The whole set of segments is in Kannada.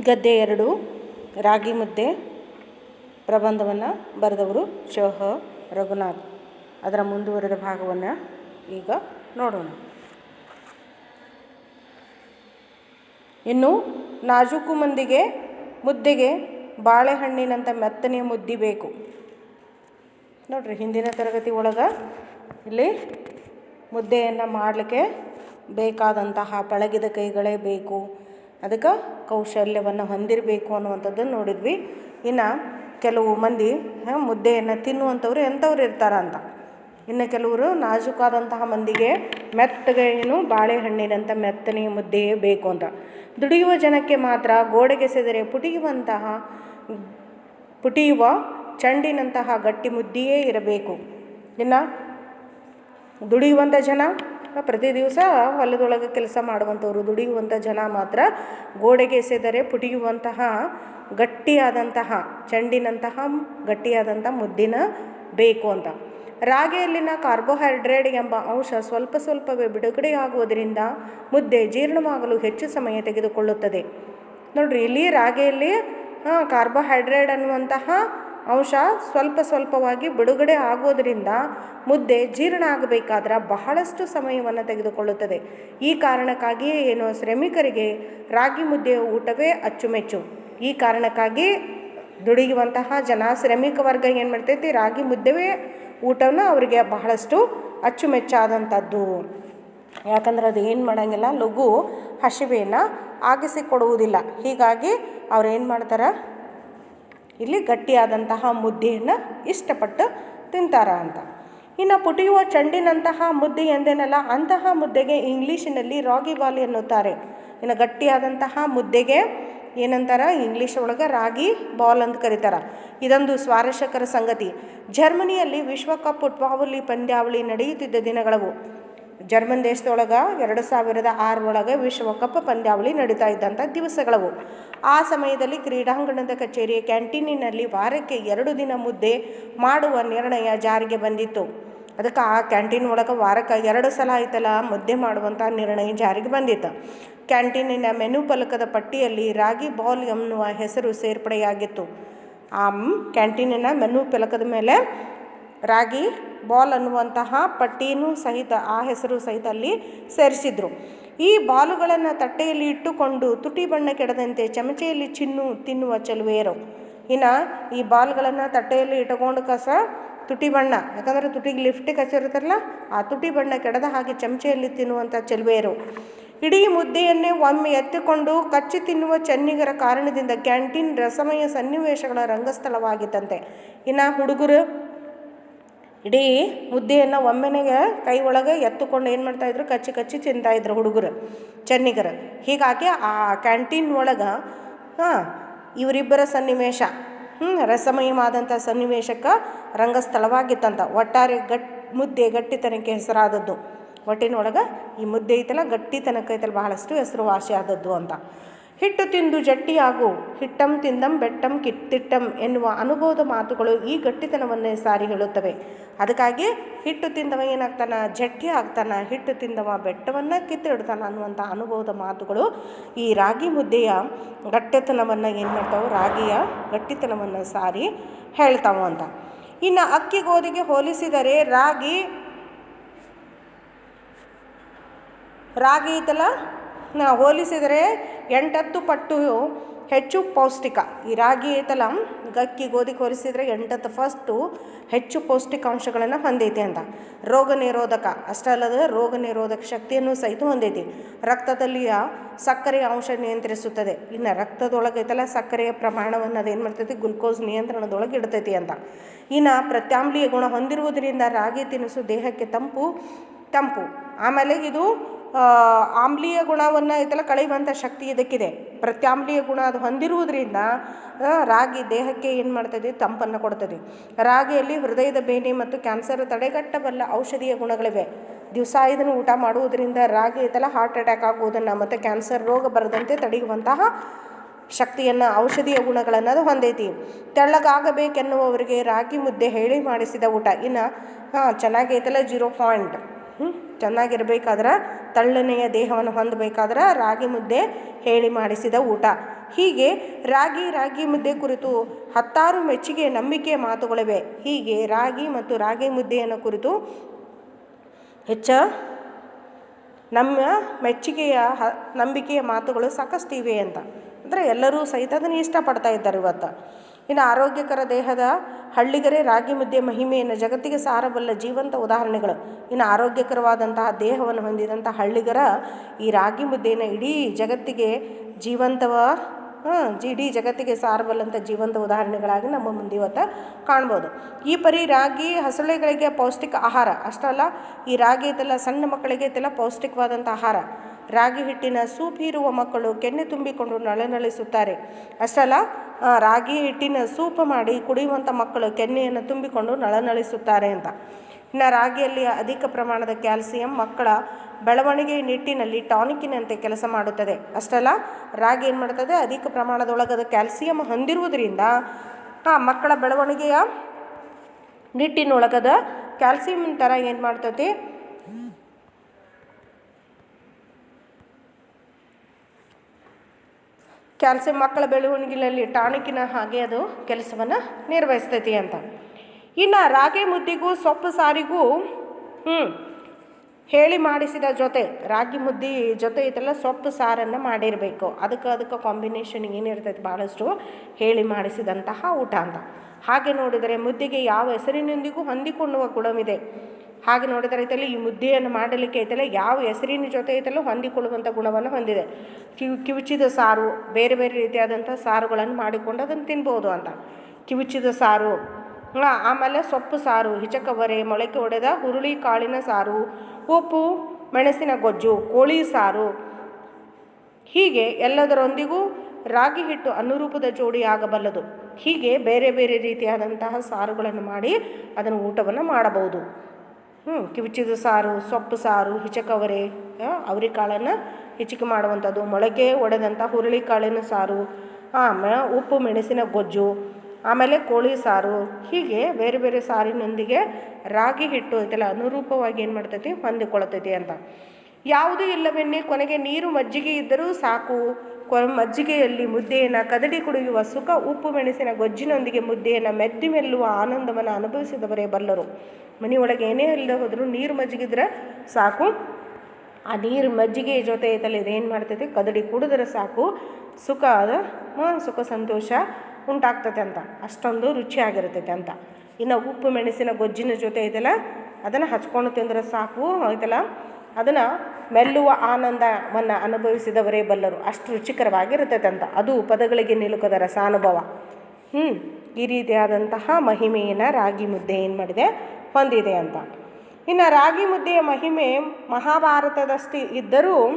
ಗದ್ದೆ ಎರಡು, ರಾಗಿ ಮುದ್ದೆ, ಪ್ರಬಂಧವನ್ನು ಬರೆದವರು ಶೋಹ ರಘುನಾಥ್. ಅದರ ಮುಂದುವರೆದ ಭಾಗವನ್ನು ಈಗ ನೋಡೋಣ. ಇನ್ನು ನಾಜೂಕು ಮಂದಿಗೆ ಮುದ್ದೆಗೆ ಬಾಳೆಹಣ್ಣಿನಂಥ ಮೆತ್ತನೆಯ ಮುದ್ದೆ ಬೇಕು. ನೋಡ್ರಿ, ಹಿಂದಿನ ತರಗತಿ ಒಳಗೆ ಇಲ್ಲಿ ಮುದ್ದೆಯನ್ನು ಮಾಡಲಿಕ್ಕೆ ಬೇಕಾದಂತಹ ಪಳಗಿದ ಕೈಗಳೇ ಬೇಕು. ಅದಕ್ಕೆ ಕೌಶಲ್ಯವನ್ನು ಹೊಂದಿರಬೇಕು ಅನ್ನುವಂಥದ್ದನ್ನು ನೋಡಿದ್ವಿ. ಇನ್ನು ಕೆಲವು ಮಂದಿ ಮುದ್ದೆಯನ್ನು ತಿನ್ನುವಂಥವ್ರು ಎಂಥವ್ರು ಇರ್ತಾರ ಅಂತ. ಇನ್ನು ಕೆಲವರು ನಾಜುಕಾದಂತಹ ಮಂದಿಗೆ ಮೆತ್ತಗೆ ಏನು ಬಾಳೆಹಣ್ಣಿನಂಥ ಮೆತ್ತನೆಯ ಮುದ್ದೆಯೇ ಬೇಕು ಅಂತ. ದುಡಿಯುವ ಜನಕ್ಕೆ ಮಾತ್ರ ಗೋಡೆಗೆಸೆದರೆ ಪುಟಿಯುವಂತಹ, ಪುಟಿಯುವ ಚಂಡಿನಂತಹ ಗಟ್ಟಿ ಮುದ್ದೆಯೇ ಇರಬೇಕು. ಇನ್ನು ದುಡಿಯುವಂಥ ಜನ ಪ್ರತಿ ದಿವಸ ಹೊಲದೊಳಗೆ ಕೆಲಸ ಮಾಡುವಂಥವ್ರು, ದುಡಿಯುವಂಥ ಜನ ಮಾತ್ರ ಗೋಡೆಗೆ ಎಸೆದರೆ ಪುಟಿಯುವಂತಹ ಗಟ್ಟಿಯಾದಂತಹ, ಚೆಂಡಿನಂತಹ, ಗಟ್ಟಿಯಾದಂಥ ಮುದ್ದಿನ ಬೇಕು ಅಂತ. ರಾಗಿಯಲ್ಲಿನ ಕಾರ್ಬೋಹೈಡ್ರೇಟ್ ಎಂಬ ಅಂಶ ಸ್ವಲ್ಪ ಸ್ವಲ್ಪವೇ ಬಿಡುಗಡೆಯಾಗುವುದರಿಂದ ಮುದ್ದೆ ಜೀರ್ಣವಾಗಲು ಹೆಚ್ಚು ಸಮಯ ತೆಗೆದುಕೊಳ್ಳುತ್ತದೆ. ನೋಡ್ರಿ, ಇಲ್ಲಿ ರಾಗಿಯಲ್ಲಿ ಕಾರ್ಬೋಹೈಡ್ರೇಟ್ ಅನ್ನುವಂತಹ ಅಂಶ ಸ್ವಲ್ಪ ಸ್ವಲ್ಪವಾಗಿ ಬಿಡುಗಡೆ ಆಗೋದರಿಂದ ಮುದ್ದೆ ಜೀರ್ಣ ಆಗಬೇಕಾದ್ರೆ ಬಹಳಷ್ಟು ಸಮಯವನ್ನು ತೆಗೆದುಕೊಳ್ಳುತ್ತದೆ. ಈ ಕಾರಣಕ್ಕಾಗಿಯೇ ಏನು, ಶ್ರಮಿಕರಿಗೆ ರಾಗಿ ಮುದ್ದೆಯ ಊಟವೇ ಅಚ್ಚುಮೆಚ್ಚು. ಈ ಕಾರಣಕ್ಕಾಗಿ ದುಡಿಯುವಂತಹ ಜನ, ಶ್ರಮಿಕ ವರ್ಗ ಏನು ಮಾಡ್ತೈತಿ, ರಾಗಿ ಮುದ್ದೆವೇ ಊಟವನ್ನು ಅವರಿಗೆ ಬಹಳಷ್ಟು ಅಚ್ಚುಮೆಚ್ಚಾದಂಥದ್ದು. ಯಾಕಂದ್ರೆ ಅದು ಏನು ಮಾಡೋಂಗಿಲ್ಲ, ಲಘು ಹಸಿವೆಯನ್ನು ಆಗಿಸಿಕೊಡುವುದಿಲ್ಲ. ಹೀಗಾಗಿ ಅವ್ರು ಏನು ಮಾಡ್ತಾರೆ ಇಲ್ಲಿ ಗಟ್ಟಿಯಾದಂತಹ ಮುದ್ದೆಯನ್ನು ಇಷ್ಟಪಟ್ಟು ತಿಂತಾರ ಅಂತ. ಇನ್ನು ಪುಟಿಯುವ ಚಂಡಿನಂತಹ ಮುದ್ದೆ ಎಂದೇನಲ್ಲ, ಅಂತಹ ಮುದ್ದೆಗೆ ಇಂಗ್ಲೀಷಿನಲ್ಲಿ ರಾಗಿ ಬಾಲ್ ಎನ್ನುತ್ತಾರೆ. ಇನ್ನು ಗಟ್ಟಿಯಾದಂತಹ ಮುದ್ದೆಗೆ ಏನಂತಾರ? ಇಂಗ್ಲೀಷ್ ಒಳಗೆ ರಾಗಿ ಬಾಲ್ ಅಂತ ಕರೀತಾರೆ. ಇದೊಂದು ಸ್ವಾರಸ್ಯಕರ ಸಂಗತಿ. ಜರ್ಮನಿಯಲ್ಲಿ ವಿಶ್ವಕಪ್ ಫುಟ್ಬಾಲಿ ಪಂದ್ಯಾವಳಿ ನಡೆಯುತ್ತಿದ್ದ ದಿನಗಳವು. ಜರ್ಮನ್ ದೇಶದೊಳಗೆ ಎರಡು ಸಾವಿರದ ಆರರೊಳಗೆ ವಿಶ್ವಕಪ್ ಪಂದ್ಯಾವಳಿ ನಡೀತಾ ಇದ್ದಂಥ ದಿವಸಗಳವು. ಆ ಸಮಯದಲ್ಲಿ ಕ್ರೀಡಾಂಗಣದ ಕಚೇರಿಯ ಕ್ಯಾಂಟೀನಿನಲ್ಲಿ ವಾರಕ್ಕೆ ಎರಡು ದಿನ ಮುದ್ದೆ ಮಾಡುವ ನಿರ್ಣಯ ಜಾರಿಗೆ ಬಂದಿತ್ತು. ಅದಕ್ಕೆ ಆ ಕ್ಯಾಂಟೀನ್ ಒಳಗೆ ವಾರಕ್ಕೆ ಎರಡು ಸಲ ಆಯ್ತಲ್ಲ ಮುದ್ದೆ ಮಾಡುವಂಥ ನಿರ್ಣಯ ಜಾರಿಗೆ ಬಂದಿತ್ತು. ಕ್ಯಾಂಟೀನಿನ ಮೆನು ಫಲಕದ ಪಟ್ಟಿಯಲ್ಲಿ ರಾಗಿ ಬಾಲ್ ಎನ್ನುವ ಹೆಸರು ಸೇರ್ಪಡೆಯಾಗಿತ್ತು. ಆ ಕ್ಯಾಂಟೀನಿನ ಮೆನು ಫಲಕದ ಮೇಲೆ ರಾಗಿ ಬಾಲ್ ಅನ್ನುವಂತಹ ಪಟ್ಟಿನೂ ಸಹಿತ, ಆ ಹೆಸರು ಸಹಿತ ಅಲ್ಲಿ ಸೇರಿಸಿದ್ರು. ಈ ಬಾಲುಗಳನ್ನು ತಟ್ಟೆಯಲ್ಲಿ ಇಟ್ಟುಕೊಂಡು ತುಟಿ ಬಣ್ಣ ಕೆಡದಂತೆ ಚಮಚೆಯಲ್ಲಿ ಚಿನ್ನು ತಿನ್ನುವ ಚೆಲುವೆಯರು. ಇನ್ನು ಈ ಬಾಲ್ಗಳನ್ನು ತಟ್ಟೆಯಲ್ಲಿ ಇಟ್ಟುಕೊಂಡು ಕಸ ತುಟಿ ಬಣ್ಣ, ಯಾಕಂದರೆ ತುಟಿಗೆ ಲಿಫ್ಟಿಗೆ ಇರುತ್ತಲ್ಲ, ಆ ತುಟಿ ಬಣ್ಣ ಕೆಡದ ಹಾಗೆ ಚಮಚೆಯಲ್ಲಿ ತಿನ್ನುವಂಥ ಚೆಲುವೆಯರು. ಇಡೀ ಮುದ್ದೆಯನ್ನೇ ಒಮ್ಮೆ ಎತ್ತಿಕೊಂಡು ಕಚ್ಚಿ ತಿನ್ನುವ ಚೆನ್ನಿಗರ ಕಾರಣದಿಂದ ಕ್ಯಾಂಟೀನ್ ರಸಮಯ ಸನ್ನಿವೇಶಗಳ ರಂಗಸ್ಥಳವಾಗಿತ್ತಂತೆ. ಇನ್ನು ಹುಡುಗರು ಇಡೀ ಮುದ್ದೆಯನ್ನು ಒಮ್ಮೆನೆಗೆ ಕೈ ಒಳಗೆ ಎತ್ತುಕೊಂಡು ಏನು ಮಾಡ್ತಾಯಿದ್ರು ಕಚ್ಚಿ ಕಚ್ಚಿ ತಿಂತಾಯಿದ್ರು ಹುಡುಗರು, ಚೆನ್ನಿಗರು. ಹೀಗಾಗಿ ಆ ಕ್ಯಾಂಟೀನ್ ಒಳಗೆ, ಹಾಂ, ಇವರಿಬ್ಬರ ಸನ್ನಿವೇಶ ಹ್ಞೂ ರಸಮಯವಾದಂಥ ಸನ್ನಿವೇಶಕ್ಕೆ ರಂಗಸ್ಥಳವಾಗಿತ್ತಂತ. ಒಟ್ಟಾರೆ ಗಟ್, ಮುದ್ದೆ ಗಟ್ಟಿತನಕ್ಕೆ ಹೆಸರಾದದ್ದು. ಒಟ್ಟಿನೊಳಗೆ ಈ ಮುದ್ದೆ ಐತಲ್ಲ ಗಟ್ಟಿತನಕ್ಕೆ ಐತಲ್ಲ ಬಹಳಷ್ಟು ಹೆಸರುವಾಸಿ ಆದದ್ದು ಅಂತ. ಹಿಟ್ಟು ತಿಂದು ಜಟ್ಟಿಯಾಗು, ಹಿಟ್ಟಂ ತಿಂದಂ ಬೆಟ್ಟಂ ಕಿತ್ತಿಟ್ಟಂ ಎನ್ನುವ ಅನುಭವದ ಮಾತುಗಳು ಈ ಗಟ್ಟಿತನವನ್ನೇ ಸಾರಿ ಹೇಳುತ್ತವೆ. ಅದಕ್ಕಾಗಿ ಹಿಟ್ಟು ತಿಂದವ ಏನಾಗ್ತಾನ? ಜಟ್ಟಿ ಆಗ್ತಾನ. ಹಿಟ್ಟು ತಿಂದವ ಬೆಟ್ಟವನ್ನು ಕಿತ್ತಿಡ್ತಾನ ಅನ್ನುವಂಥ ಅನುಭವದ ಮಾತುಗಳು ಈ ರಾಗಿ ಮುದ್ದೆಯ ಗಟ್ಟಿತನವನ್ನು ಏನು ಮಾಡ್ತಾವೆ? ರಾಗಿಯ ಗಟ್ಟಿತನವನ್ನು ಸಾರಿ ಹೇಳ್ತಾವು ಅಂತ. ಇನ್ನು ಅಕ್ಕಿ ಗೋಧಿಗೆ ಹೋಲಿಸಿದರೆ ರಾಗಿ ರಾಗಿ ಐತಲ್ಲ? ಹೋಲಿಸಿದರೆ ಎಂಟತ್ತು ಪಟ್ಟು ಹೆಚ್ಚು ಪೌಷ್ಟಿಕ. ಈ ರಾಗಿ ಐತಲ್ಲ ಗಕ್ಕಿ ಗೋಧಿಗೆ ಹೋಲಿಸಿದರೆ ಎಂಟತ್ತು ಫಸ್ಟು ಹೆಚ್ಚು ಪೌಷ್ಟಿಕಾಂಶಗಳನ್ನು ಹೊಂದೈತಿ ಅಂತ. ರೋಗ ನಿರೋಧಕ, ಅಷ್ಟೇ ಅಲ್ಲದೆ ರೋಗ ನಿರೋಧಕ ಶಕ್ತಿಯನ್ನು ಸಹಿತ ಹೊಂದೈತಿ. ರಕ್ತದಲ್ಲಿಯ ಸಕ್ಕರೆಯ ಅಂಶ ನಿಯಂತ್ರಿಸುತ್ತದೆ. ಇನ್ನು ರಕ್ತದೊಳಗೆ ಐತಲ್ಲ ಸಕ್ಕರೆಯ ಪ್ರಮಾಣವನ್ನು ಅದೇನು ಮಾಡ್ತೈತಿ? ಗ್ಲುಕೋಸ್ ನಿಯಂತ್ರಣದೊಳಗೆ ಇಡ್ತೈತಿ ಅಂತ. ಇನ್ನು ಪ್ರತ್ಯಾಮ್ಲೀಯ ಗುಣ ಹೊಂದಿರುವುದರಿಂದ ರಾಗಿ ತಿನಿಸು ದೇಹಕ್ಕೆ ತಂಪು ತಂಪು. ಆಮೇಲೆ ಇದು ಆಮ್ಲೀಯ ಗುಣವನ್ನು ಐತಲ್ಲ ಕಳೆಯುವಂಥ ಶಕ್ತಿ ಇದಕ್ಕಿದೆ. ಪ್ರತ್ಯಾಮ್ಲೀಯ ಗುಣ ಅದು ಹೊಂದಿರುವುದರಿಂದ ರಾಗಿ ದೇಹಕ್ಕೆ ಏನು ಮಾಡ್ತದೆ? ತಂಪನ್ನು ಕೊಡ್ತದೆ. ರಾಗಿಯಲ್ಲಿ ಹೃದಯದ ಬೇನೆ ಮತ್ತು ಕ್ಯಾನ್ಸರ್ ತಡೆಗಟ್ಟಬಲ್ಲ ಔಷಧೀಯ ಗುಣಗಳಿವೆ. ದಿವಸ ಇದನ್ನು ಊಟ ಮಾಡುವುದರಿಂದ ರಾಗಿ ಐತಲ್ಲ ಹಾರ್ಟ್ ಅಟ್ಯಾಕ್ ಆಗುವುದನ್ನು ಮತ್ತು ಕ್ಯಾನ್ಸರ್ ರೋಗ ಬರದಂತೆ ತಡೆಯುವಂತಹ ಶಕ್ತಿಯನ್ನು, ಔಷಧೀಯ ಗುಣಗಳನ್ನು ಅದು ಹೊಂದೈತಿ. ತೆಳ್ಳಗಾಗಬೇಕೆನ್ನುವವರಿಗೆ ರಾಗಿ ಮುದ್ದೆ ಹೇಳಿ ಮಾಡಿಸಿದ ಊಟ. ಇನ್ನು, ಹಾಂ, ಚೆನ್ನಾಗೈತಲ್ಲ, ಜೀರೋ ಪಾಯಿಂಟ್. ಹ್ಞೂ ಚೆನ್ನಾಗಿರ್ಬೇಕಾದ್ರೆ ತಳ್ಳನೆಯ ದೇಹವನ್ನು ಹೊಂದಬೇಕಾದ್ರೆ ರಾಗಿ ಮುದ್ದೆ ಹೇಳಿ ಮಾಡಿಸಿದ ಊಟ. ಹೀಗೆ ರಾಗಿ ರಾಗಿ ಮುದ್ದೆ ಕುರಿತು ಹತ್ತಾರು ಮೆಚ್ಚುಗೆ ನಂಬಿಕೆ ಮಾತುಗಳಿವೆ. ಹೀಗೆ ರಾಗಿ ಮತ್ತು ರಾಗಿ ಮುದ್ದೆಯನ್ನು ಕುರಿತು ಹೆಚ್ಚ ನಮ್ಮ ಮೆಚ್ಚುಗೆಯ ಹ, ನಂಬಿಕೆಯ ಮಾತುಗಳು ಸಾಕಷ್ಟು ಇವೆ ಅಂತ. ಅಂದರೆ ಎಲ್ಲರೂ ಸಹಿತ ಅದನ್ನು ಇಷ್ಟಪಡ್ತಾ ಇದ್ದಾರೆ ಇವತ್ತು. ಇನ್ನು ಆರೋಗ್ಯಕರ ದೇಹದ ಹಳ್ಳಿಗರೇ ರಾಗಿ ಮುದ್ದೆ ಮಹಿಮೆಯನ್ನು ಜಗತ್ತಿಗೆ ಸಾರಬಲ್ಲ ಜೀವಂತ ಉದಾಹರಣೆಗಳು. ಇನ್ನು ಆರೋಗ್ಯಕರವಾದಂತಹ ದೇಹವನ್ನು ಹೊಂದಿದಂಥ ಹಳ್ಳಿಗರ ಈ ರಾಗಿ ಮುದ್ದೆಯನ್ನು ಇಡೀ ಜಗತ್ತಿಗೆ ಜೀವಂತವ ಇಡೀ ಜಗತ್ತಿಗೆ ಸಾರಬಲ್ಲಂಥ ಜೀವಂತ ಉದಾಹರಣೆಗಳಾಗಿ ನಮ್ಮ ಮುಂದೆ ಇವತ್ತು ಕಾಣ್ಬೋದು. ಈ ಪರಿ ರಾಗಿ ಹಸಳೆಗಳಿಗೆ ಪೌಷ್ಟಿಕ ಆಹಾರ. ಅಷ್ಟಲ್ಲ, ಈ ರಾಗಿ ಇದೆಲ್ಲ ಸಣ್ಣ ಮಕ್ಕಳಿಗೆ ಇದೆಲ್ಲ ಪೌಷ್ಟಿಕವಾದಂಥ ಆಹಾರ. ರಾಗಿ ಹಿಟ್ಟಿನ ಸೂಪ್ ಹೀರುವ ಮಕ್ಕಳು ಕೆನ್ನೆ ತುಂಬಿಕೊಂಡು ನಳನಳಿಸುತ್ತಾರೆ ಅಷ್ಟಲ್ಲ ರಾಗಿ ಹಿಟ್ಟಿನ ಸೂಪ್ ಮಾಡಿ ಕುಡಿಯುವಂಥ ಮಕ್ಕಳು ಕೆನ್ನೆಯನ್ನು ತುಂಬಿಕೊಂಡು ನಳನಳಿಸುತ್ತಾರೆ ಅಂತ. ಇನ್ನು ರಾಗಿಯಲ್ಲಿ ಅಧಿಕ ಪ್ರಮಾಣದ ಕ್ಯಾಲ್ಸಿಯಂ ಮಕ್ಕಳ ಬೆಳವಣಿಗೆ ನಿಟ್ಟಿನಲ್ಲಿ ಟಾನಿಕಿನಂತೆ ಕೆಲಸ ಮಾಡುತ್ತದೆ. ಅಷ್ಟಲ್ಲ ರಾಗಿ ಏನು ಮಾಡ್ತದೆ? ಅಧಿಕ ಪ್ರಮಾಣದೊಳಗದ ಕ್ಯಾಲ್ಸಿಯಂ ಹೊಂದಿರುವುದರಿಂದ ಮಕ್ಕಳ ಬೆಳವಣಿಗೆಯ ನಿಟ್ಟಿನೊಳಗದ ಕ್ಯಾಲ್ಸಿಯಂ ಥರ ಏನು ಮಾಡ್ತೈತಿ ಕ್ಯಾಲ್ಸಿಯಂ ಮಕ್ಕಳ ಬೆಳವಣಿಗೆಯಲ್ಲಿ ಟಾಣಿಕಿನ ಹಾಗೆ ಅದು ಕೆಲಸವನ್ನು ನಿರ್ವಹಿಸ್ತೈತಿ ಅಂತ. ಇನ್ನು ರಾಗಿ ಮುದ್ದಿಗೂ ಸೊಪ್ಪು ಸಾರಿಗೂ ಹ್ಞೂ ಹೇಳಿ ಮಾಡಿಸಿದ ಜೊತೆ, ರಾಗಿ ಮುದ್ದೆ ಜೊತೆ ಇದೆಲ್ಲ ಸೊಪ್ಪು ಸಾರನ್ನು ಮಾಡಿರಬೇಕು. ಅದಕ್ಕೆ ಅದಕ್ಕೆ ಕಾಂಬಿನೇಷನ್ ಏನಿರ್ತೈತೆ ಭಾಳಷ್ಟು ಹೇಳಿ ಮಾಡಿಸಿದಂತಹ ಊಟ ಅಂತ. ಹಾಗೆ ನೋಡಿದರೆ ಮುದ್ದೆಗೆ ಯಾವ ಹೆಸರಿನೊಂದಿಗೂ ಹೊಂದಿಕೊಳ್ಳುವ ಗುಣವಿದೆ. ಹಾಗೆ ನೋಡಿದರೆ ಐತಲ್ಲ ಈ ಮುದ್ದೆಯನ್ನು ಮಾಡಲಿಕ್ಕೆ ಐತಲ್ಲ, ಯಾವ ಹೆಸರಿನ ಜೊತೆ ಐತಲ್ಲ ಹೊಂದಿಕೊಳ್ಳುವಂಥ ಗುಣವನ್ನು ಹೊಂದಿದೆ. ಕಿವು, ಕಿವುಚಿದ ಸಾರು, ಬೇರೆ ಬೇರೆ ರೀತಿಯಾದಂಥ ಸಾರುಗಳನ್ನು ಮಾಡಿಕೊಂಡು ಅದನ್ನು ತಿನ್ಬೋದು ಅಂತ. ಕಿವುಚಿದ ಸಾರು ಆಮೇಲೆ ಸೊಪ್ಪು ಸಾರು, ಹಿಚಕವರೆ, ಮೊಳಕೆ ಒಡೆದ ಹುರುಳಿ ಕಾಳಿನ ಸಾರು, ಉಪ್ಪು, ಮೆಣಸಿನ ಗೊಜ್ಜು, ಕೋಳಿ ಸಾರು. ಹೀಗೆ ಎಲ್ಲದರೊಂದಿಗೂ ರಾಗಿ ಹಿಟ್ಟು ಅನುರೂಪದ ಜೋಡಿ ಆಗಬಲ್ಲದು. ಹೀಗೆ ಬೇರೆ ಬೇರೆ ರೀತಿಯಾದಂತಹ ಸಾರುಗಳನ್ನು ಮಾಡಿ ಅದನ್ನು ಊಟವನ್ನು ಮಾಡಬಹುದು. ಹ್ಞೂ ಕಿವಿಚಿದ ಸಾರು, ಸೊಪ್ಪು ಸಾರು, ಹಿಚಕವರೆ ಅವರೆಕಾಳನ್ನು ಹಿಚಿಕೆ ಮಾಡುವಂಥದ್ದು. ಮೊಳಕೆ ಒಡೆದಂಥ ಹುರುಳಿಕಾಳಿನ ಸಾರು ಆಮೇಲೆ ಉಪ್ಪು, ಮೆಣಸಿನ ಗೊಜ್ಜು, ಆಮೇಲೆ ಕೋಳಿ ಸಾರು. ಹೀಗೆ ಬೇರೆ ಬೇರೆ ಸಾರಿನೊಂದಿಗೆ ರಾಗಿ ಹಿಟ್ಟು ಇದೆಲ್ಲ ಅನುರೂಪವಾಗಿ ಏನು ಮಾಡ್ತೈತಿ? ಹೊಂದಿಕೊಳ್ತೈತಿ ಅಂತ. ಯಾವುದೂ ಇಲ್ಲವೆನ್ನಿ, ಕೊನೆಗೆ ನೀರು ಮಜ್ಜಿಗೆ ಇದ್ದರೂ ಸಾಕು. ಕೊ ಮಜ್ಜಿಗೆಯಲ್ಲಿ ಮುದ್ದೆಯನ್ನು ಕದಡಿ ಕುಡಿಯುವ ಸುಖ, ಉಪ್ಪು ಮೆಣಸಿನ ಗೊಜ್ಜಿನೊಂದಿಗೆ ಮುದ್ದೆಯನ್ನು ಮೆದ್ದು ಮೆಲ್ಲುವ ಆನಂದವನ್ನು ಅನುಭವಿಸಿದವರೇ ಬಲ್ಲರು ಮನೆಯೊಳಗೆ ಏನೇ ಇಲ್ಲದೆ ಹೋದರೂ ನೀರು ಮಜ್ಜಿಗಿದ್ರೆ ಸಾಕು. ಆ ನೀರು ಮಜ್ಜಿಗೆ ಜೊತೆ ಐತಲ್ಲ ಇದೇನು ಮಾಡ್ತೈತಿ? ಕದಡಿ ಕುಡಿದ್ರೆ ಸಾಕು. ಸುಖ ಅದ ಸುಖ, ಸಂತೋಷ ಉಂಟಾಗ್ತೈತೆ ಅಂತ. ಅಷ್ಟೊಂದು ರುಚಿಯಾಗಿರ್ತೈತೆ ಅಂತ. ಇನ್ನು ಉಪ್ಪು ಮೆಣಸಿನ ಗೊಜ್ಜಿನ ಜೊತೆ ಐತಲ್ಲ ಅದನ್ನು ಹಚ್ಕೊಂಡು ತಿಂದರೆ ಸಾಕು ಐತಲ್ಲ ಅದನ್ನು ಮೆಲ್ಲುವ ಆನಂದವನ್ನು ಅನುಭವಿಸಿದವರೇ ಬಲ್ಲರು. ಅಷ್ಟು ರುಚಿಕರವಾಗಿರುತ್ತೆ ಅಂತ ಅದು ಪದಗಳಿಗೆ ನಿಲುಕದ ರಸಾನುಭವ. ಹ್ಞೂ ಈ ರೀತಿಯಾದಂತಹ ಮಹಿಮೆಯನ್ನು ರಾಗಿ ಮುದ್ದೆ ಏನು ಮಾಡಿದೆ? ಹೊಂದಿದೆ ಅಂತ. ಇನ್ನು ರಾಗಿ ಮುದ್ದೆಯ ಮಹಿಮೆ ಮಹಾಭಾರತದಷ್ಟು ಇದ್ದರೂ,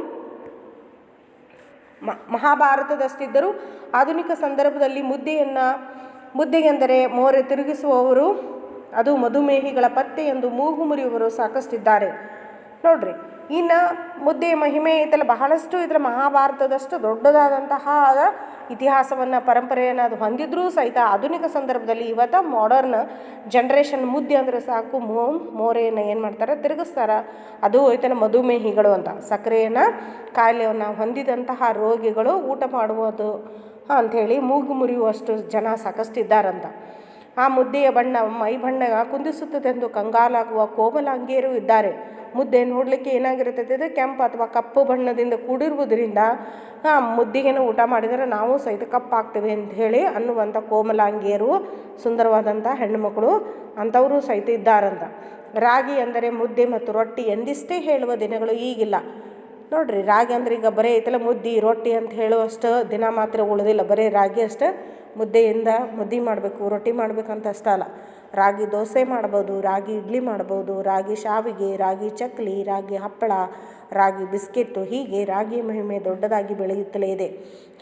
ಮ, ಮಹಾಭಾರತದಷ್ಟಿದ್ದರೂ ಆಧುನಿಕ ಸಂದರ್ಭದಲ್ಲಿ ಮುದ್ದೆಯನ್ನು, ಮುದ್ದೆಗೆಂದರೆ ಮೋರೆ ತಿರುಗಿಸುವವರು, ಅದು ಮಧುಮೇಹಿಗಳ ಪತ್ತೆ ಎಂದು ಮೂಗು ಮುರಿಯುವವರು ಸಾಕಷ್ಟಿದ್ದಾರೆ. ನೋಡ್ರಿ ಇನ್ನು ಮುದ್ದೆ ಮಹಿಮೆ ಐತಲ್ಲ ಬಹಳಷ್ಟು ಇದರ ಮಹಾಭಾರತದಷ್ಟು ದೊಡ್ಡದಾದಂತಹ ಇತಿಹಾಸವನ್ನು, ಪರಂಪರೆಯನ್ನು ಅದು ಹೊಂದಿದ್ರೂ ಸಹಿತ ಆಧುನಿಕ ಸಂದರ್ಭದಲ್ಲಿ ಇವತ್ತು ಮಾಡರ್ನ್ ಜನ್ರೇಷನ್ ಮುದ್ದೆ ಅಂದರೆ ಸಾಕು, ಮೋ, ಮೋರೆಯನ್ನು ಏನು ಮಾಡ್ತಾರೆ, ತಿರುಗಿಸ್ತಾರೆ. ಅದು ಐತನ ಮಧುಮೇಹಿಗಳು ಅಂತ. ಸಕ್ಕರೆಯನ್ನು ಕಾಯಿಲೆಯನ್ನು ಹೊಂದಿದಂತಹ ರೋಗಿಗಳು ಊಟ ಮಾಡುವುದು ಅಂಥೇಳಿ ಮೂಗು ಮುರಿಯುವಷ್ಟು ಜನ ಸಾಕಷ್ಟು ಇದ್ದಾರಂತ ಆ ಮುದ್ದೆಯ ಬಣ್ಣ ಮೈ ಬಣ್ಣ ಕುಂದಿಸುತ್ತದೆಂದು ಕಂಗಾಲಾಗುವ ಕೋಮಲಾಂಗಿಯರು ಇದ್ದಾರೆ. ಮುದ್ದೆ ನೋಡಲಿಕ್ಕೆ ಏನಾಗಿರ್ತೈತೆ ಕೆಂಪು ಅಥವಾ ಕಪ್ಪು ಬಣ್ಣದಿಂದ ಕೂಡಿರುವುದರಿಂದ ಹಾಂ ಮುದ್ದೆಗೇನು ಊಟ ಮಾಡಿದರೆ ನಾವು ಸಹಿತ ಕಪ್ಪಾಗ್ತೇವೆ ಅಂತ ಹೇಳಿ ಅನ್ನುವಂಥ ಕೋಮಲಾಂಗಿಯರು ಸುಂದರವಾದಂಥ ಹೆಣ್ಣುಮಕ್ಕಳು ಅಂಥವರು ಸಹಿತ ಇದ್ದಾರಂತ. ರಾಗಿ ಅಂದರೆ ಮುದ್ದೆ ಮತ್ತು ರೊಟ್ಟಿ ಎಂದಿಷ್ಟೇ ಹೇಳುವ ದಿನಗಳು ಈಗಿಲ್ಲ. ನೋಡ್ರಿ, ರಾಗಿ ಅಂದ್ರೆ ಈಗ ಬರೀ ಐತಲ್ಲ ಮುದ್ದೆ, ರೊಟ್ಟಿ ಅಂತ ಹೇಳುವಷ್ಟು ದಿನ ಮಾತ್ರ ಉಳಿದಿಲ್ಲ. ಬರೀ ರಾಗಿ ಅಷ್ಟೇ ಮುದ್ದೆಯಿಂದ ಮುದ್ದೆ ಮಾಡಬೇಕು, ರೊಟ್ಟಿ ಮಾಡಬೇಕಂತ ಅಷ್ಟೇ ಅಲ್ಲ. ರಾಗಿ ದೋಸೆ ಮಾಡ್ಬೋದು, ರಾಗಿ ಇಡ್ಲಿ ಮಾಡ್ಬೋದು, ರಾಗಿ ಶಾವಿಗೆ, ರಾಗಿ ಚಕ್ಲಿ, ರಾಗಿ ಹಪ್ಪಳ, ರಾಗಿ ಬಿಸ್ಕೆಟ್ಟು ಹೀಗೆ ರಾಗಿ ಮಹಿಮೆ ದೊಡ್ಡದಾಗಿ ಬೆಳೆಯುತ್ತಲೇ ಇದೆ.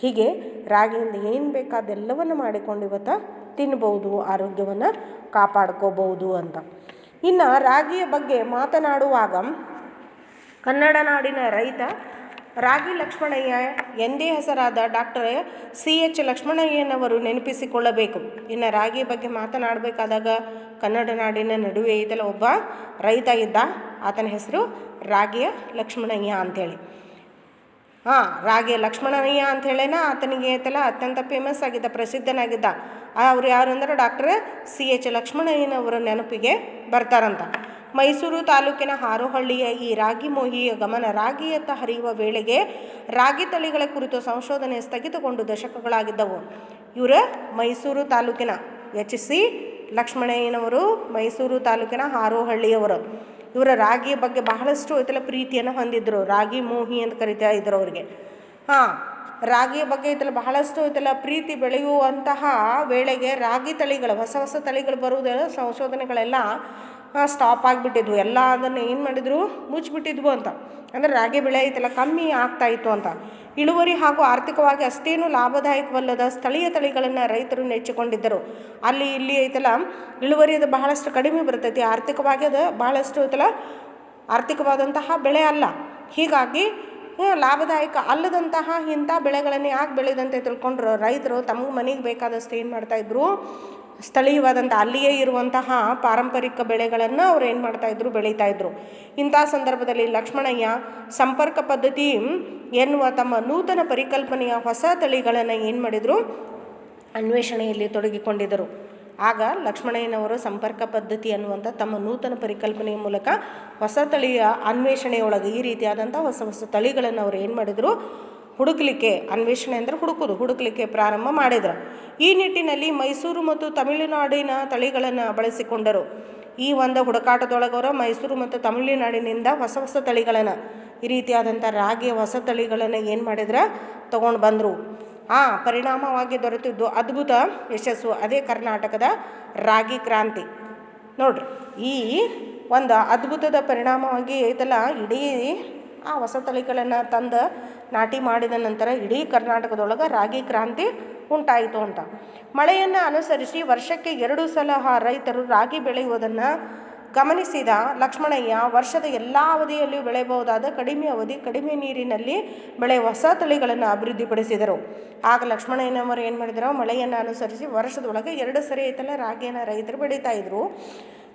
ಹೀಗೆ ರಾಗಿಯಿಂದ ಏನು ಬೇಕಾದೆಲ್ಲವನ್ನು ಮಾಡಿಕೊಂಡು ಇವತ್ತು ತಿನ್ಬೋದು, ಆರೋಗ್ಯವನ್ನು ಕಾಪಾಡ್ಕೋಬೋದು ಅಂತ. ಇನ್ನು ರಾಗಿಯ ಬಗ್ಗೆ ಮಾತನಾಡುವಾಗ ಕನ್ನಡ ನಾಡಿನ ರೈತ ರಾಗಿ ಲಕ್ಷ್ಮಣಯ್ಯ ಎಂದೇ ಹೆಸರಾದ ಡಾಕ್ಟರ್ ಸಿ ಎಚ್ ಲಕ್ಷ್ಮಣಯ್ಯನವರು ನೆನಪಿಸಿಕೊಳ್ಳಬೇಕು. ಇನ್ನು ರಾಗಿ ಬಗ್ಗೆ ಮಾತನಾಡಬೇಕಾದಾಗ ಕನ್ನಡ ನಾಡಿನ ನಡುವೆ ಇದೆಲ್ಲ ಒಬ್ಬ ರೈತ ಇದ್ದ. ಆತನ ಹೆಸರು ರಾಗಿಯ ಲಕ್ಷ್ಮಣಯ್ಯ ಅಂಥೇಳಿ ಹಾಂ ರಾಗಿ ಲಕ್ಷ್ಮಣಯ್ಯ ಅಂಥೇಳೇನ ಆತನಿಗೆ ಐತಲ್ಲ ಅತ್ಯಂತ ಫೇಮಸ್ ಆಗಿದ್ದ, ಪ್ರಸಿದ್ಧನಾಗಿದ್ದ. ಅವ್ರು ಯಾರು ಅಂದ್ರೆ ಡಾಕ್ಟರ್ ಸಿ ಎಚ್ ಲಕ್ಷ್ಮಣಯ್ಯನವರ ನೆನಪಿಗೆ ಬರ್ತಾರಂತ. ಮೈಸೂರು ತಾಲೂಕಿನ ಹಾರೋಹಳ್ಳಿಯ ಈ ರಾಗಿ ಮೋಹಿಯ ಗಮನ ರಾಗಿಯತ್ತ ಹರಿಯುವ ವೇಳೆಗೆ ರಾಗಿ ತಳಿಗಳ ಕುರಿತು ಸಂಶೋಧನೆ ಸ್ಥಗಿತಗೊಂಡು ದಶಕಗಳಾಗಿದ್ದವು. ಇವರ ಮೈಸೂರು ತಾಲೂಕಿನ ಎಚ್ ಸಿ ಲಕ್ಷ್ಮಣಯ್ಯನವರು, ಮೈಸೂರು ತಾಲೂಕಿನ ಹಾರೋಹಳ್ಳಿಯವರು. ಇವರ ರಾಗಿಯ ಬಗ್ಗೆ ಬಹಳಷ್ಟು ಇತರ ಪ್ರೀತಿಯನ್ನು ಹೊಂದಿದ್ದರು ರಾಗಿ ಮೋಹಿ ಅಂತ ಕರಿತಾ ಇದ್ರು ಅವರಿಗೆ. ಹಾಂ ರಾಗಿಯ ಬಗ್ಗೆ ಇತರ ಬಹಳಷ್ಟು ಇತರ ಪ್ರೀತಿ ಬೆಳೆಯುವಂತಹ ವೇಳೆಗೆ ರಾಗಿ ತಳಿಗಳು, ಹೊಸ ಹೊಸ ತಳಿಗಳು ಬರುವುದೆಲ್ಲ ಸಂಶೋಧನೆಗಳೆಲ್ಲ ಸ್ಟಾಪ್ ಆಗಿಬಿಟ್ಟಿದ್ವು. ಎಲ್ಲ ಅದನ್ನು ಏನು ಮಾಡಿದ್ರು? ಮುಚ್ಚಿಬಿಟ್ಟಿದ್ವು ಅಂತ. ಅಂದರೆ ರಾಗಿ ಬೆಳೆ ಐತಲ್ಲ, ಕಮ್ಮಿ ಆಗ್ತಾ ಇತ್ತು ಅಂತ. ಇಳುವರಿ ಹಾಗೂ ಆರ್ಥಿಕವಾಗಿ ಅಷ್ಟೇನು ಲಾಭದಾಯಕವಲ್ಲದ ಸ್ಥಳೀಯ ತಳಿಗಳನ್ನು ರೈತರು ನೆಚ್ಚಿಕೊಂಡಿದ್ದರು. ಅಲ್ಲಿ ಇಲ್ಲಿ ಐತಲ್ಲ, ಇಳುವರಿ ಅದು ಬಹಳಷ್ಟು ಕಡಿಮೆ ಬರ್ತೈತಿ. ಆರ್ಥಿಕವಾಗಿ ಅದು ಬಹಳಷ್ಟು ಐತಲ್ಲ, ಆರ್ಥಿಕವಾದಂತಹ ಬೆಳೆ ಅಲ್ಲ. ಹೀಗಾಗಿ ಲಾಭದಾಯಕ ಅಲ್ಲದಂತಹ ಇಂಥ ಬೆಳೆಗಳನ್ನು ಯಾಕೆ ಬೆಳೆದಂತೆ ತಿಳ್ಕೊಂಡ್ರು ರೈತರು. ತಮಗೆ ಮನೆಗೆ ಬೇಕಾದಷ್ಟು ಏನು ಮಾಡ್ತಾಯಿದ್ರು ಸ್ಥಳೀಯವಾದಂಥ ಅಲ್ಲಿಯೇ ಇರುವಂತಹ ಪಾರಂಪರಿಕ ಬೆಳೆಗಳನ್ನು ಅವ್ರು ಏನು ಮಾಡ್ತಾಯಿದ್ರು ಬೆಳೀತಾಯಿದ್ರು ಇಂಥ ಸಂದರ್ಭದಲ್ಲಿ ಲಕ್ಷ್ಮಣಯ್ಯ ಸಂಪರ್ಕ ಪದ್ಧತಿ ಎನ್ನುವ ತಮ್ಮ ನೂತನ ಪರಿಕಲ್ಪನೆಯ ಹೊಸ ತಳಿಗಳನ್ನು ಏನು ಮಾಡಿದರು, ಅನ್ವೇಷಣೆಯಲ್ಲಿ ತೊಡಗಿಕೊಂಡಿದ್ದರು. ಆಗ ಲಕ್ಷ್ಮಣಯ್ಯನವರು ಸಂಪರ್ಕ ಪದ್ಧತಿ ಅನ್ನುವಂಥ ತಮ್ಮ ನೂತನ ಪರಿಕಲ್ಪನೆಯ ಮೂಲಕ ಹೊಸ ತಳಿಯ ಅನ್ವೇಷಣೆಯೊಳಗೆ ಈ ರೀತಿಯಾದಂಥ ಹೊಸ ಹೊಸ ತಳಿಗಳನ್ನು ಅವರು ಏನು ಮಾಡಿದರು ಹುಡುಕಲಿಕ್ಕೆ, ಅನ್ವೇಷಣೆ ಅಂದರೆ ಹುಡುಕೋದು, ಹುಡುಕಲಿಕ್ಕೆ ಪ್ರಾರಂಭ ಮಾಡಿದರು. ಈ ನಿಟ್ಟಿನಲ್ಲಿ ಮೈಸೂರು ಮತ್ತು ತಮಿಳುನಾಡಿನ ತಳಿಗಳನ್ನು ಬಳಸಿಕೊಂಡರು. ಈ ಒಂದು ಹುಡುಕಾಟದೊಳಗವರು ಮೈಸೂರು ಮತ್ತು ತಮಿಳುನಾಡಿನಿಂದ ಹೊಸ ಹೊಸ ತಳಿಗಳನ್ನು, ಈ ರೀತಿಯಾದಂಥ ರಾಗಿಯ ಹೊಸ ತಳಿಗಳನ್ನು ಏನು ಮಾಡಿದ್ರೆ ತೊಗೊಂಡು ಬಂದರು. ಆ ಪರಿಣಾಮವಾಗಿ ದೊರೆತಿದ್ದು ಅದ್ಭುತ ಯಶಸ್ಸು, ಅದೇ ಕರ್ನಾಟಕದ ರಾಗಿ ಕ್ರಾಂತಿ. ನೋಡ್ರಿ, ಈ ಒಂದು ಅದ್ಭುತದ ಪರಿಣಾಮವಾಗಿ ಐತಲ್ಲ ಇಡೀ ಆ ಹೊಸ ತಳಿಗಳನ್ನು ತಂದು ನಾಟಿ ಮಾಡಿದ ನಂತರ ಇಡೀ ಕರ್ನಾಟಕದೊಳಗೆ ರಾಗಿ ಕ್ರಾಂತಿ ಉಂಟಾಯಿತು ಅಂತ. ಮಳೆಯನ್ನು ಅನುಸರಿಸಿ ವರ್ಷಕ್ಕೆ ಎರಡು ಸಲ ರೈತರು ರಾಗಿ ಬೆಳೆಯುವುದನ್ನು ಗಮನಿಸಿದ ಲಕ್ಷ್ಮಣಯ್ಯ, ವರ್ಷದ ಎಲ್ಲ ಅವಧಿಯಲ್ಲಿಯೂ ಬೆಳೆಯಬಹುದಾದ ಕಡಿಮೆ ಅವಧಿ, ಕಡಿಮೆ ನೀರಿನಲ್ಲಿ ಬೆಳೆ ಹೊಸ ತಳಿಗಳನ್ನು ಅಭಿವೃದ್ಧಿಪಡಿಸಿದರು. ಆಗ ಲಕ್ಷ್ಮಣಯ್ಯನವರು ಏನು ಮಾಡಿದರು? ಮಳೆಯನ್ನು ಅನುಸರಿಸಿ ವರ್ಷದೊಳಗೆ ಎರಡು ಸರಿ ಐತಲ್ಲ ರಾಗಿಯನ್ನು ರೈತರು ಬೆಳೀತಾ ಇದ್ರು.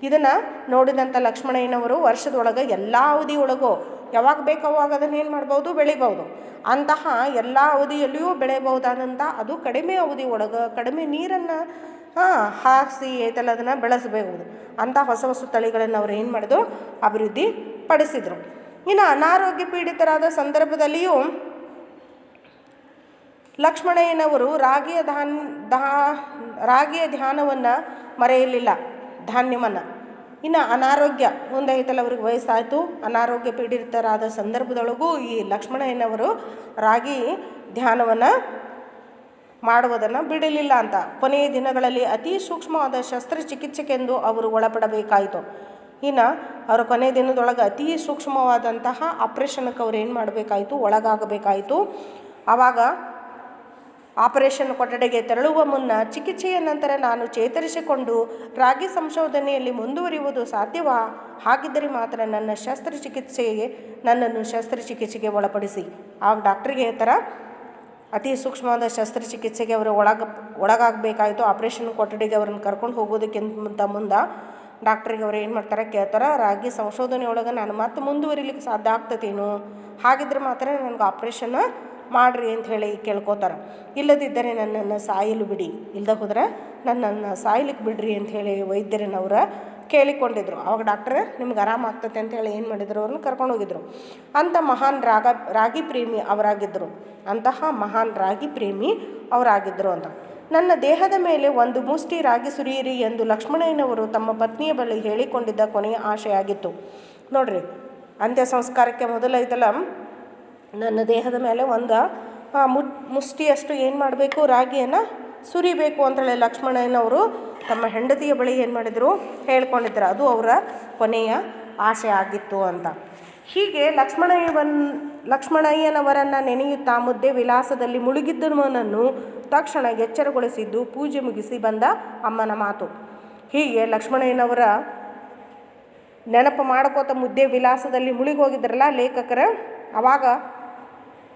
ಇದನ್ನು ನೋಡಿದಂಥ ಲಕ್ಷ್ಮಣಯ್ಯನವರು ವರ್ಷದೊಳಗೆ ಎಲ್ಲ ಅವಧಿಯೊಳಗೂ ಯಾವಾಗ ಬೇಕು ಅವಾಗ ಅದನ್ನು ಏನು ಮಾಡ್ಬೋದು? ಬೆಳಿಬೋದು. ಅಂತಹ ಎಲ್ಲ ಅವಧಿಯಲ್ಲಿಯೂ ಬೆಳೆಯಬಹುದಾದಂಥ ಅದು ಕಡಿಮೆ ಅವಧಿ ಒಳಗೆ, ಕಡಿಮೆ ನೀರನ್ನು, ಹಾಂ, ಹಾಕಿಸಿ ಐತಲ್ಲ ಅದನ್ನು ಬೆಳೆಸಬೇಕು ಅಂಥ ಹೊಸ ಹೊಸ ತಳಿಗಳನ್ನು ಅವ್ರು ಏನು ಮಾಡಿದ್ರು? ಅಭಿವೃದ್ಧಿ ಪಡಿಸಿದರು. ಇನ್ನು ಅನಾರೋಗ್ಯ ಪೀಡಿತರಾದ ಸಂದರ್ಭದಲ್ಲಿಯೂ ಲಕ್ಷ್ಮಣಯ್ಯನವರು ರಾಗಿಯ ಧಾನ್ ದಾ ರಾಗಿಯ ಧ್ಯಾನವನ್ನು ಮರೆಯಲಿಲ್ಲ. ಧಾನ್ಯವನ್ನು ಇನ್ನು ಅನಾರೋಗ್ಯ ಮುಂದೆ ಐತಲ್ಲ ಅವ್ರಿಗೆ ವಯಸ್ಸಾಯಿತು, ಅನಾರೋಗ್ಯ ಪೀಡಿತರಾದ ಸಂದರ್ಭದೊಳಗೂ ಈ ಲಕ್ಷ್ಮಣಯ್ಯನವರು ರಾಗಿ ಧ್ಯಾನವನ್ನು ಮಾಡುವುದನ್ನು ಬಿಡಲಿಲ್ಲ ಅಂತ. ಕೊನೆಯ ದಿನಗಳಲ್ಲಿ ಅತಿ ಸೂಕ್ಷ್ಮವಾದ ಶಸ್ತ್ರಚಿಕಿತ್ಸೆಗೆಂದು ಅವರು ಒಳಪಡಬೇಕಾಯಿತು. ಇನ್ನು ಅವರ ಕೊನೆಯ ದಿನದೊಳಗೆ ಅತಿ ಸೂಕ್ಷ್ಮವಾದಂತಹ ಆಪ್ರೇಷನ್ಗೆ ಅವ್ರು ಏನು ಮಾಡಬೇಕಾಯಿತು, ಒಳಗಾಗಬೇಕಾಯಿತು. ಆವಾಗ ಆಪರೇಷನ್ ಕೊಠಡಿಗೆ ತೆರಳುವ ಮುನ್ನ ಚಿಕಿತ್ಸೆಯ ನಂತರ ನಾನು ಚೇತರಿಸಿಕೊಂಡು ರಾಗಿ ಸಂಶೋಧನೆಯಲ್ಲಿ ಮುಂದುವರಿಯುವುದು ಸಾಧ್ಯವಾ? ಹಾಗಿದ್ದರೆ ಮಾತ್ರ ನನ್ನ ಶಸ್ತ್ರಚಿಕಿತ್ಸೆಗೆ, ನನ್ನನ್ನು ಶಸ್ತ್ರಚಿಕಿತ್ಸೆಗೆ ಒಳಪಡಿಸಿ. ಆಗ ಡಾಕ್ಟ್ರಿಗೆ ಹೇಳ್ತಾರೆ ಅತಿ ಸೂಕ್ಷ್ಮವಾದ ಶಸ್ತ್ರಚಿಕಿತ್ಸೆಗೆ ಅವರು ಒಳಗ, ಒಳಗಾಗಬೇಕಾಯಿತು. ಆಪ್ರೇಷನ್ ಕೊಠಡಿಗೆ ಅವರನ್ನು ಕರ್ಕೊಂಡು ಹೋಗೋದಕ್ಕಿಂತ ಮುಂದೆ ಡಾಕ್ಟ್ರಿಗೆ ಅವ್ರು ಏನು ಮಾಡ್ತಾರೆ? ಕೇಳ್ತಾರೆ, ರಾಗಿ ಸಂಶೋಧನೆ ಒಳಗೆ ನಾನು ಮತ್ತೆ ಮುಂದುವರಿಲಿಕ್ಕೆ ಸಾಧ್ಯ ಆಗ್ತದೇನು? ಹಾಗಿದ್ರೆ ಮಾತ್ರ ನನಗೆ ಆಪ್ರೇಷನ್ ಮಾಡಿರಿ ಅಂತ ಹೇಳಿ ಕೇಳ್ಕೋತಾರೆ. ಇಲ್ಲದಿದ್ದರೆ ನನ್ನನ್ನು ಸಾಯಲು ಬಿಡಿ. ಇಲ್ಲದ ಹೋದ್ರೆ ನನ್ನನ್ನು ಸಾಯ್ಲಿಕ್ಕೆ ಬಿಡ್ರಿ ಅಂತ ಹೇಳಿ ವೈದ್ಯರನ್ನವ್ರ ಕೇಳಿಕೊಂಡಿದ್ರು. ಅವಾಗ ಡಾಕ್ಟ್ರ್ ನಿಮ್ಗೆ ಆರಾಮಾಗ್ತತೆ ಅಂತ ಹೇಳಿ ಏನು ಮಾಡಿದ್ರು? ಅವ್ರನ್ನ ಕರ್ಕೊಂಡು ಹೋಗಿದ್ರು. ಅಂಥ ಮಹಾನ್ ರಾಗ, ರಾಗಿ ಪ್ರೇಮಿ ಅವರಾಗಿದ್ದರು. ಅಂತಹ ಮಹಾನ್ ರಾಗಿ ಪ್ರೇಮಿ ಅವರಾಗಿದ್ದರು ಅಂತ. ನನ್ನ ದೇಹದ ಮೇಲೆ ಒಂದು ಮುಷ್ಟಿ ರಾಗಿ ಸುರಿಯಿರಿ ಎಂದು ಲಕ್ಷ್ಮಣಯ್ಯನವರು ತಮ್ಮ ಪತ್ನಿಯ ಬಳಿ ಹೇಳಿಕೊಂಡಿದ್ದ ಕೊನೆಯ ಆಶೆಯಾಗಿತ್ತು. ನೋಡ್ರಿ, ಅಂತ್ಯ ಸಂಸ್ಕಾರಕ್ಕೆ ಮೊದಲೈತಲ್ಲ ನನ್ನ ದೇಹದ ಮೇಲೆ ಒಂದು ಮುಟ್ ಮುಷ್ಟಿಯಷ್ಟು ಏನು ಮಾಡಬೇಕು? ರಾಗಿಯನ್ನು ಸುರಿಬೇಕು ಅಂತೇಳಿ ಲಕ್ಷ್ಮಣಯ್ಯನವರು. ತಮ್ಮ ಹೆಂಡತಿಯ ಬಳಿ ಏನು ಮಾಡಿದರು? ಹೇಳ್ಕೊಂಡಿದ್ರು. ಅದು ಅವರ ಕೊನೆಯ ಆಸೆ ಆಗಿತ್ತು ಅಂತ. ಹೀಗೆ ಲಕ್ಷ್ಮಣಯ್ಯವನ್, ಲಕ್ಷ್ಮಣಯ್ಯನವರನ್ನು ನೆನೆಯುತ್ತಾ ಮುದ್ದೆ ವಿಲಾಸದಲ್ಲಿ ಮುಳುಗಿದ್ದವನನ್ನು ತಕ್ಷಣ ಎಚ್ಚರಗೊಳಿಸಿದ್ದು ಪೂಜೆ ಮುಗಿಸಿ ಬಂದ ಅಮ್ಮನ ಮಾತು. ಹೀಗೆ ಲಕ್ಷ್ಮಣಯ್ಯನವರ ನೆನಪು ಮಾಡ್ಕೋತ ಮುದ್ದೆ ವಿಲಾಸದಲ್ಲಿ ಮುಳುಗಿ ಹೋಗಿದ್ರಲ್ಲ ಲೇಖಕರ, ಅವಾಗ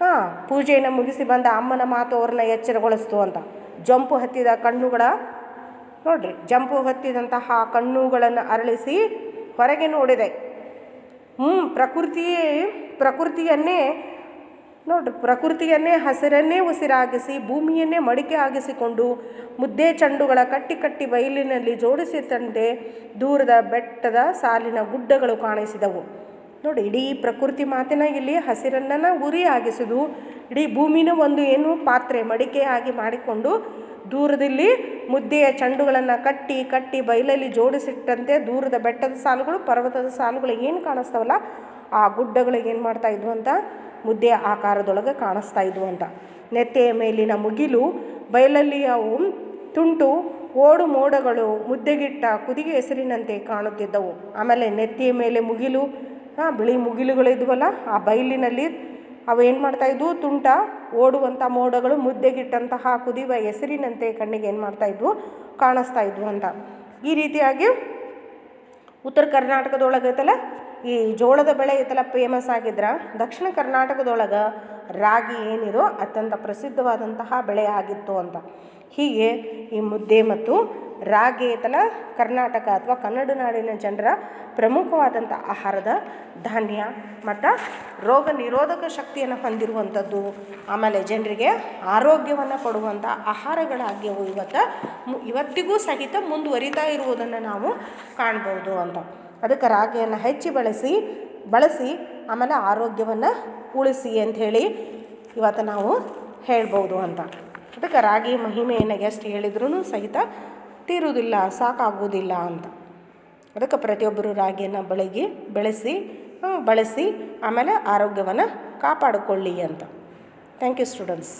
ಹಾಂ, ಪೂಜೆಯನ್ನು ಮುಗಿಸಿ ಬಂದ ಅಮ್ಮನ ಮಾತು ಅವ್ರನ್ನ ಎಚ್ಚರಗೊಳಿಸ್ತು ಅಂತ. ಜಂಪು ಹತ್ತಿದ ಕಣ್ಣುಗಳ, ನೋಡ್ರಿ, ಜಂಪು ಹತ್ತಿದಂತಹ ಕಣ್ಣುಗಳನ್ನು ಅರಳಿಸಿ ಹೊರಗೆ ನೋಡಿದೆ. ಹ್ಞೂ ಪ್ರಕೃತಿಯೇ ಪ್ರಕೃತಿಯನ್ನೇ, ನೋಡ್ರಿ, ಪ್ರಕೃತಿಯನ್ನೇ ಹಸಿರನ್ನೇ ಉಸಿರಾಗಿಸಿ ಭೂಮಿಯನ್ನೇ ಮಡಿಕೆ ಆಗಿಸಿಕೊಂಡು ಮುದ್ದೆ ಚೆಂಡುಗಳ ಕಟ್ಟಿ ಕಟ್ಟಿ ಬಯಲಿನಲ್ಲಿ ಜೋಡಿಸಿದಂತೆ ದೂರದ ಬೆಟ್ಟದ ಸಾಲಿನ ಗುಡ್ಡಗಳು ಕಾಣಿಸಿದವು. ನೋಡಿ, ಇಡೀ ಪ್ರಕೃತಿ ಮಾತಿನ ಇಲ್ಲಿ ಹಸಿರನ್ನನ ಉರಿ ಆಗಿಸುದು, ಇಡೀ ಭೂಮಿನ ಒಂದು ಏನು ಪಾತ್ರೆ ಮಡಿಕೆಯಾಗಿ ಮಾಡಿಕೊಂಡು ದೂರದಲ್ಲಿ ಮುದ್ದೆಯ ಚೆಂಡುಗಳನ್ನು ಕಟ್ಟಿ ಕಟ್ಟಿ ಬಯಲಲ್ಲಿ ಜೋಡಿಸಿಟ್ಟಂತೆ ದೂರದ ಬೆಟ್ಟದ ಸಾಲುಗಳು, ಪರ್ವತದ ಸಾಲುಗಳು ಏನು ಕಾಣಿಸ್ತಾವಲ್ಲ, ಆ ಗುಡ್ಡಗಳಿಗೆ ಏನು ಮಾಡ್ತಾ ಇದ್ವು ಅಂತ ಮುದ್ದೆಯ ಆಕಾರದೊಳಗೆ ಕಾಣಿಸ್ತಾ ಇದ್ವು ಅಂತ. ನೆತ್ತೆಯ ಮೇಲಿನ ಮುಗಿಲು ಬಯಲಲ್ಲಿ ಅವು ತುಂಟು, ಓಡು ಮೋಡಗಳು ಮುದ್ದೆಗಿಟ್ಟ ಕುದಿಗೆ ಹೆಸರಿನಂತೆ ಕಾಣುತ್ತಿದ್ದವು. ಆಮೇಲೆ ನೆತ್ತಿಯ ಮೇಲೆ ಮುಗಿಲು ಹಾಂ, ಬಿಳಿ ಮುಗಿಲುಗಳಿದ್ವಲ್ಲ ಆ ಬಯಲಿನಲ್ಲಿ ಅವೇನು ಏನು ಮಾಡ್ತಾ ಇದ್ವು? ತುಂಟ ಓಡುವಂಥ ಮೋಡಗಳು, ಮುದ್ದೆಗಿಟ್ಟಂತಹ ಕುದಿಯುವ ಹೆಸರಿನಂತೆ ಕಣ್ಣಿಗೆ ಏನು ಮಾಡ್ತಾ ಇದ್ವು? ಕಾಣಿಸ್ತಾ ಇದ್ವು ಅಂತ. ಈ ರೀತಿಯಾಗಿ ಉತ್ತರ ಕರ್ನಾಟಕದೊಳಗೆ ಐತಲ್ಲ, ಈ ಜೋಳದ ಬೆಳೆ ಐತಲ್ಲ ಫೇಮಸ್ ಆಗಿದ್ರೆ. ದಕ್ಷಿಣ ಕರ್ನಾಟಕದೊಳಗೆ ರಾಗಿ ಏನಿದೋ, ಅತ್ಯಂತ ಪ್ರಸಿದ್ಧವಾದಂತಹ ಬೆಳೆ ಆಗಿತ್ತು ಅಂತ. ಹೀಗೆ ಈ ಮುದ್ದೆ ಮತ್ತು ರಾಗಿ ಕರ್ನಾಟಕ ಅಥವಾ ಕನ್ನಡ ನಾಡಿನ ಜನರ ಪ್ರಮುಖವಾದಂಥ ಆಹಾರದ ಧಾನ್ಯ ಮತ್ತು ರೋಗ ನಿರೋಧಕ ಶಕ್ತಿಯನ್ನು ಹೊಂದಿರುವಂಥದ್ದು. ಆಮೇಲೆ ಜನರಿಗೆ ಆರೋಗ್ಯವನ್ನು ಕೊಡುವಂಥ ಆಹಾರಗಳಾಗ್ಯವು ಇವತ್ತು ಇವತ್ತಿಗೂ ಸಹಿತ ಮುಂದುವರಿತಾ ಇರುವುದನ್ನು ನಾವು ಕಾಣ್ಬೋದು ಅಂತ. ಅದಕ್ಕೆ ರಾಗಿಯನ್ನು ಹೆಚ್ಚಿ ಬಳಸಿ ಬಳಸಿ, ಆಮೇಲೆ ಆರೋಗ್ಯವನ್ನು ಉಳಿಸಿ ಅಂಥೇಳಿ ಇವತ್ತು ನಾವು ಹೇಳ್ಬೋದು ಅಂತ. ಅದಕ್ಕೆ ರಾಗಿ ಮಹಿಮೆಯನ್ನು ಎಷ್ಟು ಹೇಳಿದ್ರೂ ಸಹಿತ ತೀರುವುದಿಲ್ಲ ಸಾಕಾಗುವುದಿಲ್ಲ ಅಂತ. ಅದಕ್ಕೆ ಪ್ರತಿಯೊಬ್ಬರು ರಾಗಿಯನ್ನು ಬೆಳಗ್ಗೆ ಬೆಳೆಸಿ ಬಳಸಿ ಆಮೇಲೆ ಆರೋಗ್ಯವನ್ನು ಕಾಪಾಡಿಕೊಳ್ಳಿ ಅಂತ. Thank you students